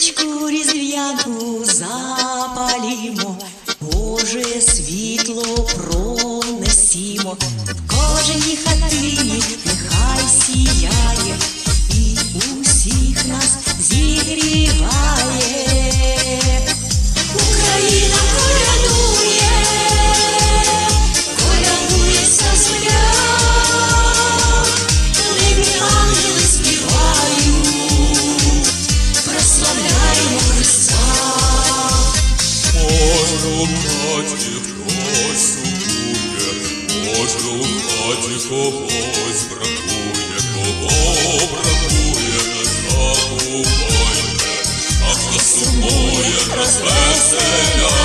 Віфлеяну запалімо, Боже світло пронесімо, в кожній хатині нехай сіяє і усіх нас зігріває. у хаті хтось сумує, може у хаті когось бракує, кого бракує, не забувайте, а хто сумує, розвеселяє.